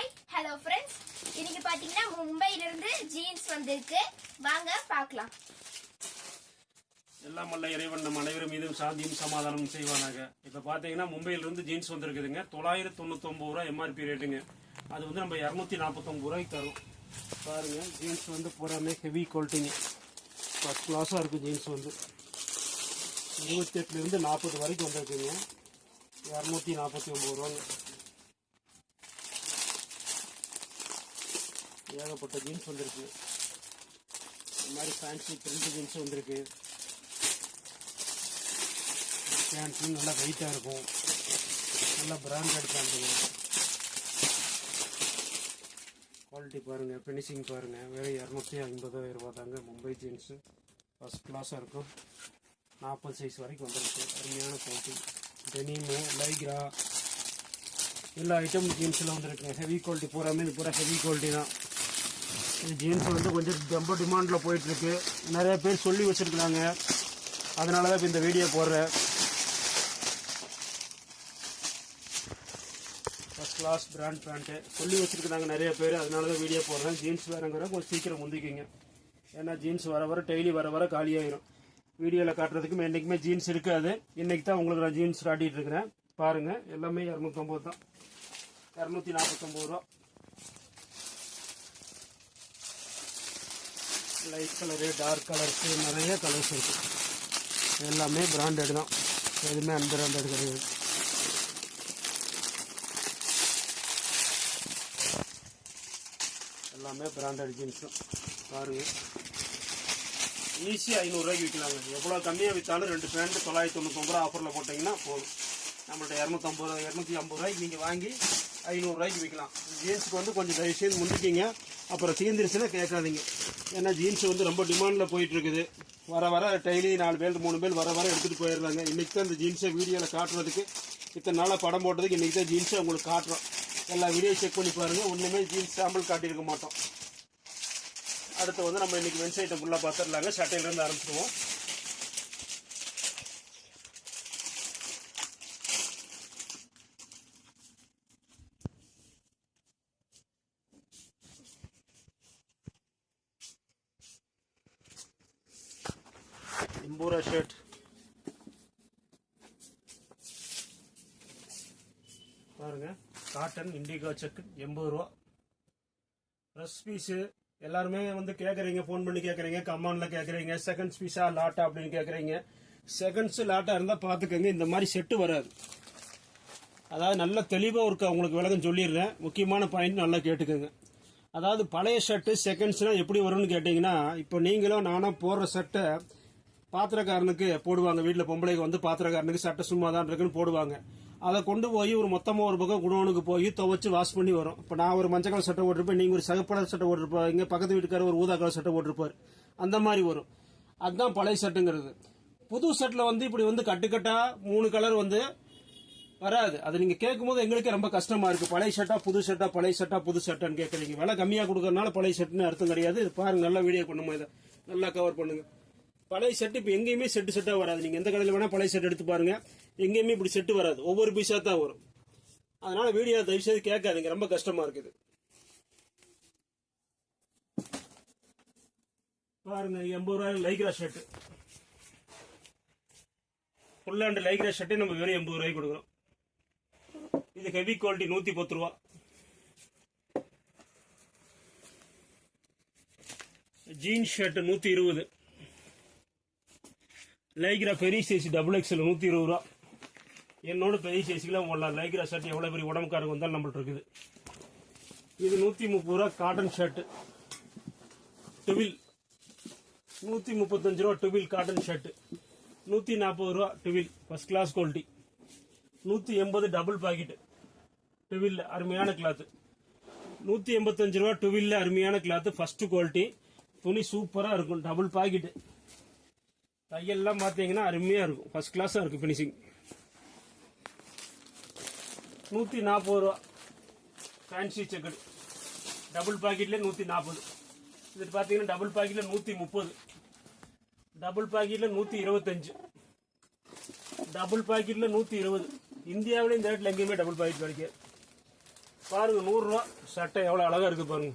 Hi hello friends இன்னைக்கு பாத்தீங்கன்னா மும்பைல இருந்து ஜீன்ஸ் வந்திருக்கு. வாங்க பார்க்கலாம். எல்லாம் வல்ல இறைவன் நம் அனைவரும் மீதும் சாந்தியும் சமாதானம் செய்வானாக. இப்ப பாத்தீங்கன்னா மும்பையில இருந்து ஜீன்ஸ் வந்திருக்குதுங்க. தொள்ளாயிரத்தி தொண்ணூத்தி ஒன்பது ரூபாய் எம்ஆர்பி ரேட்டுங்க அது வந்து நம்ம இரநூத்தி நாற்பத்தொம்பது ரூபாய்க்கு தரும். பாருங்க ஜீன்ஸ் வந்து பூராமே ஹெவி குவாலிட்டிங்க ஃபர்ஸ்ட் கிளாஸாக இருக்கு ஜீன்ஸ் வந்து. இருபத்தி எட்டுல இருந்து நாற்பது வரைக்கும் வந்திருக்குங்க இரநூத்தி நாற்பத்தி ஒன்பது ரூபாங்க ஏகப்பட்ட ஜீன்ஸ் வந்திருக்கு. இந்த மாதிரி ஃபேன்சி பிரிண்ட் ஜீன்ஸ் வந்திருக்கு. பேண்ட்ஸும் நல்லா வெயிட்டாக இருக்கும். நல்லா பிராண்டட் பேண்ட்டுங்க குவாலிட்டி பாருங்கள் ஃபினிஷிங் பாருங்கள் வெறும் இரநூத்தி ஐம்பதாயிரம் ரூபா தாங்க மும்பை ஜீன்ஸு ஃபஸ்ட் கிளாஸாக இருக்கும். நாற்பது சைஸ் வரைக்கும் வந்துருக்கு. அருமையான குவாலிட்டி டெனிமு லைக்ரா எல்லா ஐட்டம் ஜீன்ஸில் வந்துருக்குங்க ஹெவி குவாலிட்டி பூராமே இது பூரா ஹெவி குவாலிட்டி தான். இது ஜீன்ஸ் வந்து கொஞ்சம் ரொம்ப டிமாண்டில் போயிட்டுருக்கு. நிறைய பேர் சொல்லி வச்சுருக்குறாங்க. அதனால தான் இப்போ இந்த வீடியோ போடுறேன். ஃபஸ்ட் கிளாஸ் பிராண்ட் பேண்ட்டு சொல்லி வச்சுருக்குறாங்க நிறைய பேர். அதனால தான் வீடியோ போடுறேன். ஜீன்ஸ் வேறுங்கிற கொஞ்சம் சீக்கிரம் முந்திக்கிங்க. ஏன்னா ஜீன்ஸ் வர வர டெய்லி வர வர காலியாயிரும். வீடியோவில் காட்டுறதுக்கு என்றைக்குமே ஜீன்ஸ் இருக்காது. இன்றைக்கி தான் உங்களுக்கு நான் ஜீன்ஸ் காட்டிகிட்டு இருக்கிறேன். பாருங்கள் எல்லாமே இரநூத்தொம்பது தான். இரநூத்தி நாற்பத்தொம்பது ரூபா. லைட் கலரு டார்க் கலர்ஸு நிறைய கலர்ஸ் இருக்குது எல்லாமே பிராண்டட் தான். எதுவுமே அன்பிராண்டட் கிடையாது. எல்லாமே பிராண்டட் ஜீன்ஸ் தான். பாருங்க. ஈஸியாக ஐநூறுரூவாய்க்கு விற்கலாங்க. எவ்வளோ கம்மியாக விற்றாலும் ரெண்டு பேண்ட் தொள்ளாயிரத்தி தொண்ணூத்தொம்பது ரூபா ஆஃபரில் போட்டிங்கன்னா போதும். நம்மள்ட்ட இரநூத்தம்பது ரூபா இரநூத்தி ஐம்பது ரூபாய்க்கு நீங்கள் வாங்கி ஐநூறுரூவாய்க்கு விற்கலாம் ஜீன்ஸுக்கு வந்து கொஞ்சம் தயவு செய்து முடிக்கிங்க அப்புறம் தீர்ந்துருச்சுன்னா கேட்காதீங்க. ஏன்னா ஜீன்ஸ் வந்து ரொம்ப டிமாண்டில் போயிட்டுருக்குது. வர வர டெய்லி நாலு பேர் மூணு பேர் வர வர எடுத்துகிட்டு போயிடுறாங்க. இன்றைக்கி தான் இந்த ஜீன்ஸை வீடியோவில் காட்டுறதுக்கு இத்தனை நாளாக படம் போட்டதுக்கு இன்றைக்கி தான் ஜீன்ஸை உங்களுக்கு காட்டுறோம். எல்லா வீடியோ செக் பண்ணி பாருங்கள் ஒன்றுமே ஜீன்ஸ் சாம்பிள் காட்டியிருக்க மாட்டோம். அடுத்து வந்து நம்ம இன்றைக்கி வென்ஸ் ஐட்டம் ஃபுல்லாக பார்த்துடலாங்க சட்டையிலேருந்து ஆரம்பிச்சிடுவோம் இம்பூரா ஷர்ட் பாருங்க காட்டன் இண்டிகோ செக் எண்பது ரூபா. ப்ரெஸ் பீஸு எல்லாருமே வந்து கேட்குறீங்க ஃபோன் பண்ணி கேட்குறீங்க கமாண்டில் கேட்குறீங்க செகண்ட்ஸ் பீஸா லாட்டா அப்படின்னு கேட்குறீங்க செகண்ட்ஸ் லாட்டா இருந்தால் பார்த்துக்கோங்க இந்த மாதிரி செட்டு வராது. அதாவது நல்ல தெளிவாக இருக்க உங்களுக்கு விளக்கம் சொல்லிடுறேன். முக்கியமான பாயிண்ட் நல்லா கேட்டுக்கோங்க. அதாவது பழைய ஷர்ட்டு செகண்ட்ஸ்னால் எப்படி வரும்னு கேட்டிங்கன்னா இப்போ நீங்களும் நானும் போடுற சட்டை பாத்திரக்காரனுக்கு போடுவாங்க. வீட்டில் பொம்பளைக்கு வந்து பாத்திரக்காரனுக்கு சட்டை சும்மா தான் இருக்குன்னு போடுவாங்க. அதை கொண்டு போய் ஒரு மொத்தமாக ஒரு பக்கம் குடோனுக்கு போய் துவைச்சு வாஷ் பண்ணி வரும். இப்போ நான் ஒரு மஞ்சள் கலர் சட்டை போட்டிருப்பேன் நீங்கள் ஒரு சகப்பட சட்டை போட்டிருப்பாங்க பக்கத்து வீட்டுக்காரர் ஒரு ஊதா கலர் சட்டை போட்டிருப்பார். அந்த மாதிரி வரும். அதுதான் பழைய சட்டுங்கிறது. புது செட்டில் வந்து இப்படி வந்து கட்டுக்கட்டாக மூணு கலர் வந்து வராது. அது நீங்கள் கேட்கும்போது எங்களுக்கே ரொம்ப கஷ்டமாக இருக்குது பழைய ஷர்ட்டா புது ஷர்ட்டா பழைய ஷர்ட்டா புது ஷர்ட்டான்னு கேட்குறீங்க. விலை கம்மியாக கொடுக்கறதுனால பழைய ஷர்ட்னு அர்த்தம் கிடையாது. இது பாருங்க நல்லா வீடியோ பண்ணுமா இதை? நல்லா கவர் பண்ணுங்கள் பழைய செட் இப்போ எங்கேயுமே செட்டு செட்டாக வராது. நீங்கள் எந்த கடையில் வேணால் பழைய செட் எடுத்து பாருங்கள் எங்கேயுமே இப்படி செட்டு வராது. ஒவ்வொரு பீஸாக தான் வரும். அதனால வீடியோ தயவுசெய்து கேட்காதுங்க. ரொம்ப கஷ்டமா இருக்குது. பாருங்க எண்பது ரூபாய் லைக்ரா ஷர்ட் ஃபுல் லைக்ரா ஷர்ட்டே நம்ம வெறும் எண்பது ரூபாய்க்கு கொடுக்குறோம். இது ஹெவி குவாலிட்டி நூத்தி பத்து ரூபா. ஜீன்ஸ் ஷர்ட் நூத்தி இருபது. லைக்ரா பெரிய சைஸ் டபுள் எக்ஸ்எல் நூத்தி இருபது ரூபா. என்னோட பெரிய சைஸ்க்குலாம் போடலாம். லைக்ரா ஷர்ட் எவ்வளோ பெரிய உடம்புக்காரங்க வந்தாலும் நம்மள்ட்ட இருக்குது. இது நூற்றி முப்பது ரூபா காட்டன் ஷர்ட் டுவில் நூற்றி முப்பத்தஞ்சு ரூபா டுவில் காட்டன் ஷர்ட் நூற்றி நாற்பது ரூபா டுவில் ஃபர்ஸ்ட் கிளாஸ் குவாலிட்டி நூற்றி எண்பது டபுள் பாக்கெட்டு டுவில் அருமையான கிளாத்து நூற்றி எண்பத்தஞ்சு ரூபா டுவில்ல அருமையான கிளாத்து ஃபஸ்ட்டு குவாலிட்டி துணி சூப்பராக இருக்கும். டபுள் பாக்கெட்டு தையெல்லாம் பார்த்தீங்கன்னா அருமையாக இருக்கும். ஃபஸ்ட் கிளாஸாக இருக்கும் ஃபினிஷிங் நூத்தி நாற்பது ரூபா. ஃபேன்சி செக்கடு டபுள் பாக்கெட்லேயே நூத்தி நாற்பது இது பார்த்தீங்கன்னா டபுள் பாக்கெட்ல நூத்தி முப்பது டபுள் பாக்கெட்ல நூத்தி இருபத்தஞ்சு டபுள் பாக்கெட்ல நூத்தி இருபது இந்தியாவிலே இந்த ரேட்ல எங்கேயுமே டபுள் பாக்கெட் கிடைக்காது பாருங்க நூறுரூவா சட்டை எவ்வளோ அழகா இருக்கு பாருங்க.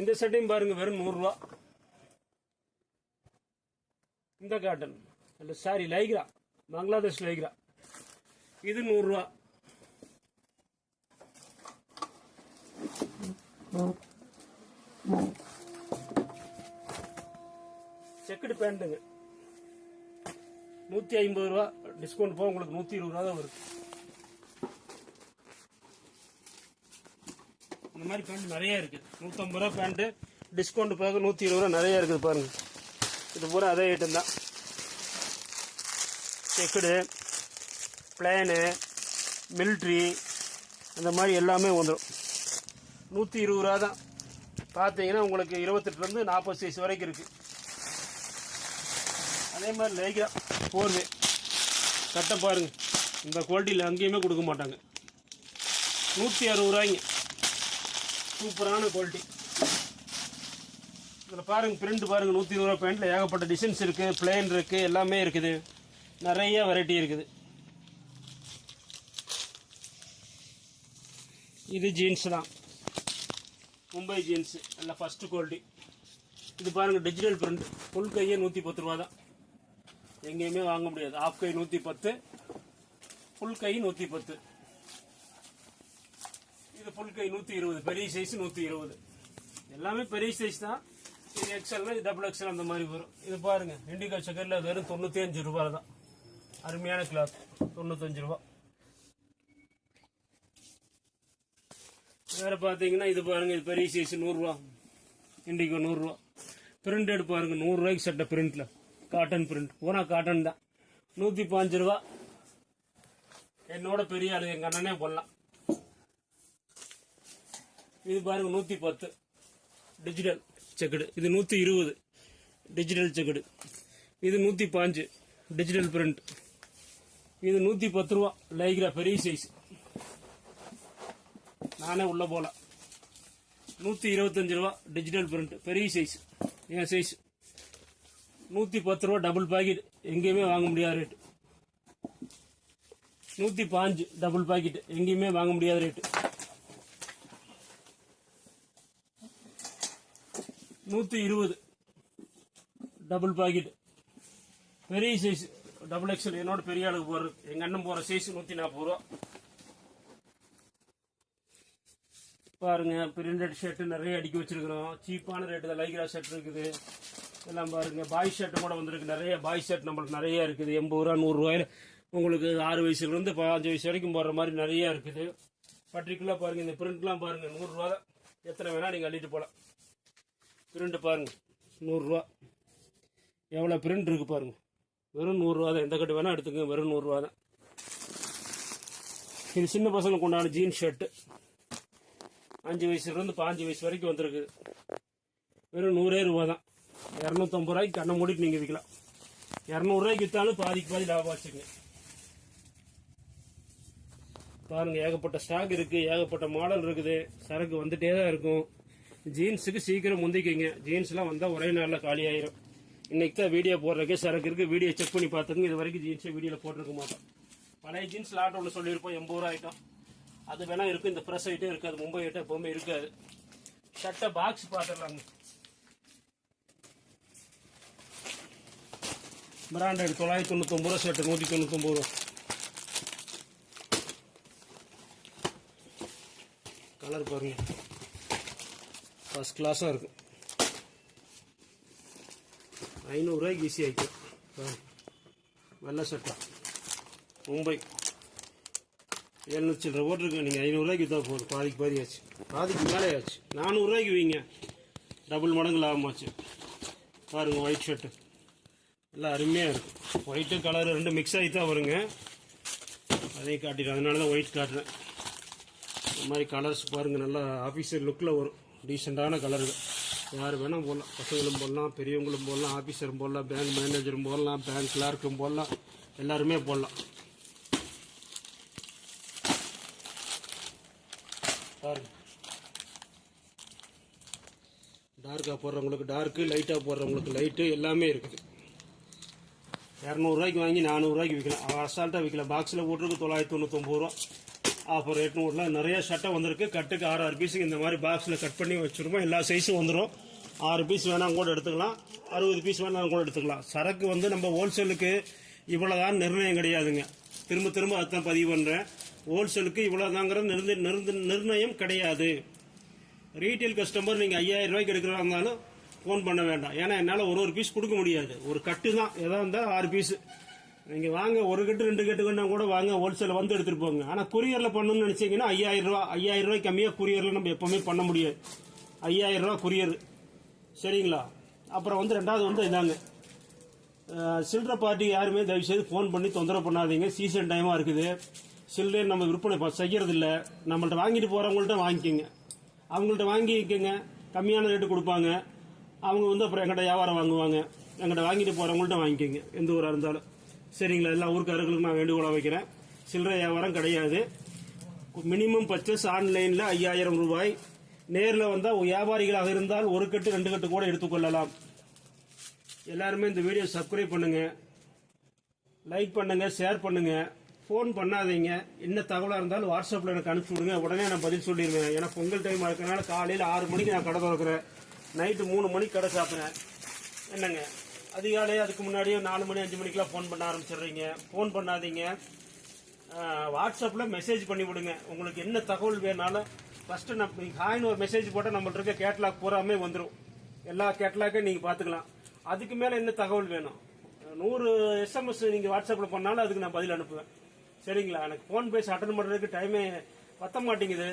இந்த சட்டையும் பாருங்க வெறும் நூறுரூவா. இந்த காட்டன் இல்லை சாரி லைக்ரா பங்களாதேஷ் லைக்ரா இது நூறுரூவா. செக்குடு பேண்ட்டுங்க. நூற்றி ஐம்பது ரூபா டிஸ்கவுண்ட் போக உங்களுக்கு நூற்றி இருபது ரூபா தான் வருது. இந்த மாதிரி பேண்ட் நிறைய இருக்குது நூற்றம்பது ரூபா பேண்ட்டு டிஸ்கவுண்ட் போக நூற்றி இருபது ரூபா நிறைய இருக்குது பாருங்க. இது பூரா அதே ஐட்டம் தான். செக்குடு பிளேனு மில்ட்ரி அந்த மாதிரி எல்லாமே வந்துடும் நூற்றி இருபது ரூபா தான். பார்த்தீங்கன்னா உங்களுக்கு இருபத்தெட்டுலேருந்து நாற்பது சைஸ் வரைக்கும் இருக்குது அதே மாதிரி லேகா போர்வே கட்டை பாருங்கள் இந்த குவாலிட்டியில் அங்கேயுமே கொடுக்க மாட்டாங்க. நூற்றி அறுபது ரூபாய்ங்க. சூப்பரான குவாலிட்டி இதில் பாருங்கள் பிரிண்ட் பாருங்க. நூற்றி இருபது ரூபா பேண்ட்டில் ஏகப்பட்ட டிசைன்ஸ் இருக்குது பிளேன் இருக்குது எல்லாமே இருக்குது. நிறைய வெரைட்டி இருக்குது. இது ஜீன்ஸ் தான். மும்பை ஜீன்ஸ் நல்லா ஃபஸ்ட்டு குவாலிட்டி இது பாருங்கள் டிஜிட்டல் பிரிண்ட் ஃபுல் கையே நூற்றி பத்து ரூபா தான். எங்கேயுமே வாங்க முடியாது. ஆஃப் கை நூற்றி பத்து ஃபுல் கை நூற்றி பத்து இது ஃபுல் கை நூற்றி இருபது பெரிய சைஸ் நூற்றி இருபது எல்லாமே பெரிய சைஸ் தான். இது எக்ஸல்னா இது டபுள் எக்ஸல் அந்த மாதிரி வரும். இது பாருங்கள் இண்டிகா சக்கரில் வெறும் தொண்ணூற்றி அஞ்சு ரூபா தான். அருமையான கிளாத் தொண்ணூத்தஞ்சு ரூபா வேற பார்த்தீங்கன்னா இது பாருங்க இது பெரிய சைஸ் நூறுரூவா. இண்டிகோ நூறுரூவா. பிரிண்டட் பாருங்க நூறுரூவாய்க்கு சட்டை பிரிண்ட்ல காட்டன் பிரிண்ட் பூரா காட்டன் தான். நூற்றி பாஞ்சு ரூபா. என்னோட பெரிய ஆளு எங்கள் அண்ணனே போடலாம். இது பாருங்க நூற்றி பத்து டிஜிட்டல் செக்குடு இது நூற்றி இருபது டிஜிட்டல் செக்குடு இது நூற்றி பாஞ்சு டிஜிட்டல் பிரிண்ட் இது நூற்றி பத்து ரூபா. லைக்ரா பெரிய சைஸ் நானே உள்ள போகலாம் நூற்றி இருபத்தஞ்சு ரூபா டிஜிட்டல் பிரிண்ட் பெரிய சைஸ் என் சைஸ் நூற்றி பத்து ரூபா டபுள் பாக்கெட் எங்கேயுமே வாங்க முடியாத ரேட்டு நூற்றி பாஞ்சு டபுள் பாக்கெட் எங்கேயுமே வாங்க முடியாத ரேட்டு நூற்றி இருபது டபுள் பாக்கெட் பெரிய சைஸ் டபுள் எக்ஸல் என்னோட பெரிய ஆளுக்கு போடுறது. எங்கள் அண்ணன் போகிற சைஸ் நூற்றி நாற்பது ரூபா. பாருங்க பிரிண்டட் ஷர்ட்டு நிறைய அடிக்க வச்சிருக்கிறோம். சீப்பான ரேட்டு தான் லைக்ரா ஷர்ட் இருக்குது. எல்லாம் பாருங்க பாய் ஷர்ட்டு கூட வந்திருக்கு. நிறைய பாய் ஷர்ட் நம்மளுக்கு நிறைய இருக்குது. எண்பது ரூபா நூறுரூவாயில் உங்களுக்கு ஆறு வயசுலேருந்து பதினஞ்சு வயசு வரைக்கும் போடுற மாதிரி நிறைய இருக்குது. பர்டிகுலர் பாருங்க இந்த பிரிண்ட்லாம் பாருங்க. நூறுரூவா தான். எத்தனை வேணா நீங்கள் அள்ளிட்டு போகலாம் பிரிண்ட் பாருங்க நூறுரூவா எவ்வளோ பிரிண்ட் இருக்கு பாருங்க. வெறும் நூறுரூவா தான். எந்த கட்டு வேணா எடுத்துக்கோங்க வெறும் நூறுரூவா தான். இது சின்ன பசங்களுக்கு உண்டான ஜீன்ஸ் ஷர்ட்டு அஞ்சு வயசுலேருந்து பாஞ்சு வயசு வரைக்கும் வந்திருக்கு. வெறும் நூறே ரூபா தான் இரநூத்தம்பது ரூபாய்க்கு கண்ணை மூடிட்டு நீங்கள் விற்கலாம் இரநூறுவாய்க்கு விற்றாலும் பாதிக்கு பாதி லாபம் வச்சுக்கங்க பாருங்கள் ஏகப்பட்ட ஸ்டாக் இருக்குது ஏகப்பட்ட மாடல் இருக்குது. சரக்கு வந்துட்டே தான் இருக்கும். ஜீன்ஸுக்கு சீக்கிரம் முந்திக்கிங்க. ஜீன்ஸ்லாம் வந்தால் ஒரே நாளில் காலி ஆயிரும். இன்னைக்கு தான் வீடியோ போடுறதுக்கு சரக்கு இருக்குது வீடியோ செக் பண்ணி பார்த்துங்க இது வரைக்கும் ஜீன்ஸை வீடியோவில் போட்டிருக்க மாட்டோம். பழைய ஜீன்ஸ் லாட் ஒன்று சொல்லியிருப்போம். எண்பது ரூபா ஆகிட்டோம் அது வேணா இருக்கும் இந்த ஃப்ரெஷ் ஐட்டம் இருக்காது மும்பை ஐட்டம் எப்பவுமே இருக்காது. சட்டை பாக்ஸ் பார்த்துடலாங்க பிராண்டட் தொள்ளாயிரத்தி தொண்ணூத்தொம்பது ரூபா ஷர்ட் நூற்றி தொண்ணூத்தொம்பது ரூபா. கலர் பாருங்க. ஃபர்ஸ்ட் கிளாஸாக இருக்கும். ஐநூறுரூவாய்க்கு ஈஸி ஆகிக்கும் வெள்ளை சட்டை மும்பை. எழுநூறு சில்லற ஓட்டிருக்கு நீங்கள் ஐநூறுரூவாய்க்கு தான் போதும். பாதிக்கு பாதி ஆச்சு. பாதிக்கு மேலே ஆச்சு. நானூறுரூவாய்க்கு வீங்க. டபுள் மடங்கு லாபமாச்சு. பாருங்கள் ஒயிட் ஷர்ட்டு எல்லாம் அருமையாக இருக்கும் ஒயிட்டு கலர் ரெண்டு மிக்ஸ் ஆகி தான் வருங்க. அதையும் காட்டிடுறேன் அதனால தான் ஒயிட் காட்டுறேன். இந்த மாதிரி கலர்ஸ் பாருங்கள் நல்லா ஆஃபீஸர் லுக்கில் வரும். டீசெண்டான கலருங்க யார் வேணால் போடலாம். பசங்களும் போடலாம் பெரியவங்களும் போடலாம் ஆஃபீஸரும் போடலாம் பேங்க் மேனேஜரும் போடலாம் பேங்க் கிளார்க்கும் போடலாம். எல்லாருமே போடலாம். பாருங்க டார்க்காக போடுறவங்களுக்கு டார்க்கு லைட்டாக போடுறவங்களுக்கு லைட்டு எல்லாமே இருக்குது. இரநூறுவாய்க்கு வாங்கி நானூறுரூவாய்க்கு விற்கலாம் அசால்ட்டாக விற்கலாம் பாக்ஸில் போட்டிருக்கு தொள்ளாயிரத்தி தொண்ணூத்தொம்பது ரூபா. ஆஃபர் எட்நூறுலாம் நிறைய சட்டை வந்திருக்கு. கட்டுக்கு ஆறு ஆறு பீஸுக்கு இந்த மாதிரி பாக்ஸில் கட் பண்ணி வச்சுருப்போம் எல்லா சைஸும் வந்துடும் ஆறு பீஸ் வேணாலும் கூட எடுத்துக்கலாம். அறுபது பீஸ் வேணாலும் கூட எடுத்துக்கலாம். சரக்கு வந்து நம்ம ஹோல்சேலுக்கு இவ்வளோதான் நிர்ணயம் கிடையாதுங்க. திரும்ப திரும்ப அதுதான் பதிவு பண்ணுறேன் ஹோல்சேலுக்கு இவ்வளோதாங்கிற நிர்ணய நிர்ண- நிர்ணயம் கிடையாது. ரீட்டைல் கஸ்டமர் நீங்கள் ஐயாயிரம் ரூபாய்க்கு எடுக்கிறதா இருந்தாலும் ஃபோன் பண்ண வேண்டாம். ஏன்னா என்னால் ஒரு ஒரு பீஸ் கொடுக்க முடியாது. ஒரு கட்டு தான். எதா இருந்தால் ஆறு பீஸ் நீங்கள் வாங்க ஒரு கட்டு ரெண்டு கட்டு வேணா கூட வாங்க ஹோல்சேலில் வந்து எடுத்துகிட்டு போங்க. ஆனால் கொரியரில் பண்ணணும்னு நினச்சிங்கன்னா ஐயாயிரம் ரூபா ஐயாயிரம் ரூபாய் கம்மியாக கொரியரில் நம்ம எப்போவுமே பண்ண முடியாது. ஐயாயிரம் ரூபா குரியர் சரிங்களா? அப்புறம் வந்து ரெண்டாவது வந்து இதாங்க. சில்லற பார்ட்டி யாருமே தயவு செய்து ஃபோன் பண்ணி தொந்தரவு பண்ணாதீங்க. சீசன் டைமாக இருக்குது. சில்லறை நம்ம விற்பனை இப்போ செய்யறது இல்ல நம்மள்ட்ட வாங்கிட்டு போகிறவங்கள்ட்ட வாங்கிக்கோங்க. அவங்கள்ட்ட வாங்கிக்கோங்க. கம்மியான ரேட்டு கொடுப்பாங்க. அவங்க வந்து அப்புறம் எங்கிட்ட வியாபாரம் வாங்குவாங்க. எங்கிட்ட வாங்கிட்டு போகிறவங்கள்ட்ட வாங்கிக்கோங்க. எந்த ஊராக இருந்தாலும். சரிங்களா? எல்லா ஊருக்காரர்களுக்கும் நான் வேண்டுகோளாக வைக்கிறேன். சில்லறை வியாபாரம் கிடையாது. மினிமம் பர்ச்சேஸ் ஆன்லைனில் ஐயாயிரம் ரூபாய். நேரில் வந்தால் வியாபாரிகளாக இருந்தால் ஒரு கட்டு ரெண்டு கட்டு கூட எடுத்துக்கொள்ளலாம் எல்லாருமே இந்த வீடியோ சப்ஸ்கிரைப் பண்ணுங்க. லைக் பண்ணுங்க ஷேர் பண்ணுங்க. ஃபோன் பண்ணாதீங்க. என்ன தகவலாக இருந்தாலும் வாட்ஸ்அப்பில் எனக்கு அனுப்பிச்சி விடுங்க உடனே நான் பதில் சொல்லிடுவேன். ஏன்னா பொங்கல் டைம் இருக்கிறனால காலையில் ஆறு மணிக்கு நான் கடை திறக்கிறேன். நைட்டு மூணு மணிக்கு கடை சாப்பிட்றேன். என்னங்க? அதிகாலையே அதுக்கு முன்னாடியே நாலு மணி அஞ்சு மணிக்கெல்லாம் ஃபோன் பண்ண ஆரம்பிச்சிடுறீங்க. ஃபோன் பண்ணாதீங்க. வாட்ஸ்அப்பில் மெசேஜ் பண்ணி விடுங்க உங்களுக்கு என்ன தகவல் வேணாலும். ஃபஸ்ட்டு நம்ம நீங்கள் ஹாய்னு ஒரு மெசேஜ் போட்டால் நம்மள்ட்ட இருக்க கேட்லாக் பூராமே வந்துடும் எல்லா கேட்லாக்கையும் நீங்கள் பார்த்துக்கலாம். அதுக்கு மேலே என்ன தகவல் வேணும்? நூறு எஸ்எம்எஸ் நீங்கள் வாட்ஸ்அப்பில் பண்ணாலும் அதுக்கு நான் பதில் அனுப்புவேன். சரிங்களா? எனக்கு ஃபோன் பேசி அட்டன் பண்ணுறதுக்கு டைமே பத்த மாட்டேங்குது.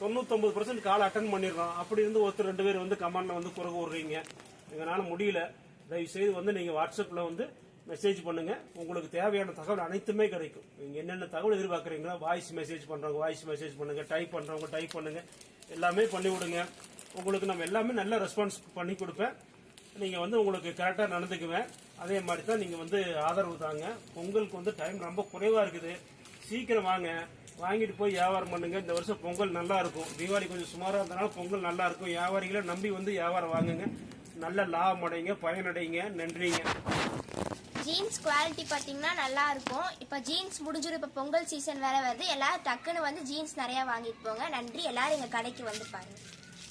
தொண்ணூத்தொம்பது பர்சன்ட் காலை அட்டன் பண்ணிடுறோம். அப்படி இருந்து ஒருத்தர் ரெண்டு பேர் வந்து கமெண்ட்ல வந்து குறை விடுறீங்க எங்களால் முடியல. தயவு செய்து வந்து நீங்கள் வாட்ஸ்அப்பில் வந்து மெசேஜ் பண்ணுங்க. உங்களுக்கு தேவையான தகவல் அனைத்துமே கிடைக்கும். நீங்க என்னென்ன தகவல் எதிர்பார்க்குறீங்களோ வாய்ஸ் மெசேஜ் பண்றவங்க வாய்ஸ் மெசேஜ் பண்ணுங்க. டைப் பண்றவங்க டைப் பண்ணுங்க. எல்லாமே பண்ணி விடுங்க. உங்களுக்கு நம்ம எல்லாமே நல்ல ரெஸ்பான்ஸ் பண்ணி கொடுப்பேன். நீங்க வந்து உங்களுக்கு கரெக்டாக நடந்துக்குவேன். அதே மாதிரி தான் நீங்கள் வந்து ஆதரவு தாங்க. பொங்கலுக்கு வந்து டைம் ரொம்ப குறைவாக இருக்குது. சீக்கிரம் வாங்க. வாங்கிட்டு போய் வியாபாரம் பண்ணுங்க. இந்த வருஷம் பொங்கல் நல்லா இருக்கும். தீபாவளி கொஞ்சம் சுமாராக இருந்தனால பொங்கல் நல்லா இருக்கும். வியாபாரிகளை நம்பி வந்து வியாபாரம் வாங்குங்க. நல்ல லாபம் அடைங்க பயனடைங்க நன்றிங்க. ஜீன்ஸ் குவாலிட்டி பார்த்தீங்கன்னா நல்லா இருக்கும். இப்போ ஜீன்ஸ் முடிஞ்சிடும் இப்போ பொங்கல் சீசன் வேற வருது. எல்லாரும் டக்குன்னு வந்து ஜீன்ஸ் நிறையா வாங்கிட்டு போங்க. நன்றி. எல்லாரும் எங்கள் கடைக்கு வந்து பாருங்க.